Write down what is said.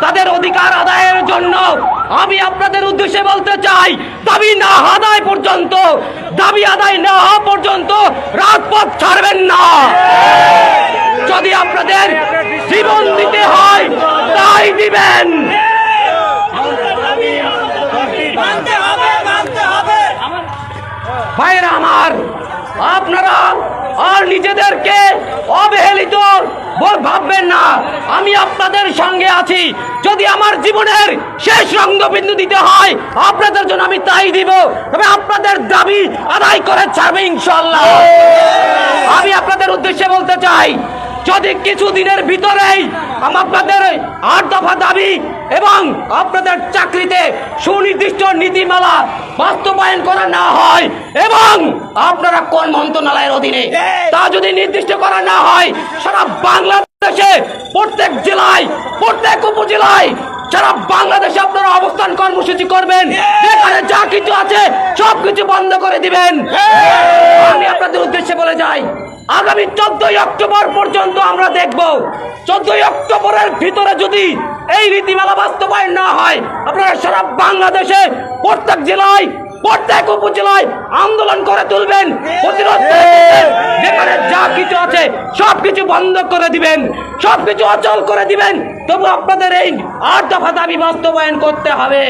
তাদের অধিকার আদায়ের জন্য আমি আপনাদের উদ্দেশ্যে বলতে চাই, দাবি না আদায় পর্যন্ত, দাবি আদায় না হওয়া পর্যন্ত রাজপথ ছাড়বেন না। যদি আপনাদের জীবন দিতে হয়, তাই দিবেন। আমার, আপনারা আর নিজেদেরকে অবহেলিত ভাববেন না, আমি আপনাদের সঙ্গে আছি। যদি আমার জীবনের শেষ রঙ্গবিন্দু দিতে হয়, আপনাদের জন্য আমি তাই দিব। তবে আপনাদের দাবি আদায় করে ছাড়বে ইনশাল্লাহ আমি আপনাদের উদ্দেশ্যে বলতে চাই যদি কিছু দিনের ভিতরেই আপনাদের আট দফা দাবি এবং আপনাদের চাকরিতে সুনির্দিষ্ট নীতিমালা বাস্তবায়ন করা না হয় এবং আপনারা কোন মন্ত্রণালয়ের অধীনে তা যদি নির্দিষ্ট করা না হয় সারা বাংলাদেশে প্রত্যেক জেলায় প্রত্যেক উপজেলায় সারা বাংলাদেশে আপনারা অবস্থান কর্মসূচি করবেন যেখানে যা কিছু আছে সব কিছু বন্ধ করে দিবেন। আমি আপনাদের উদ্দেশ্যে বলে যাই আগামী চোদ্দই অক্টোবর পর্যন্ত আমরা দেখব চোদ্দই অক্টোবরের ভিতরে যদি এই রীতিমালা বাস্তবায়ন না হয় আপনারা সারা বাংলাদেশে প্রত্যেক জেলায় প্রত্যেক উপজেলায় আন্দোলন করে তুলবেন। প্রতিরোধ করে তুলবেন। যেখানে যা কিছু আছে সব কিছু বন্ধ করে দিবেন সব কিছু অচল করে দিবেন। তবু আপনাদের এই আট দফা দাবি বাস্তবায়ন করতে হবে।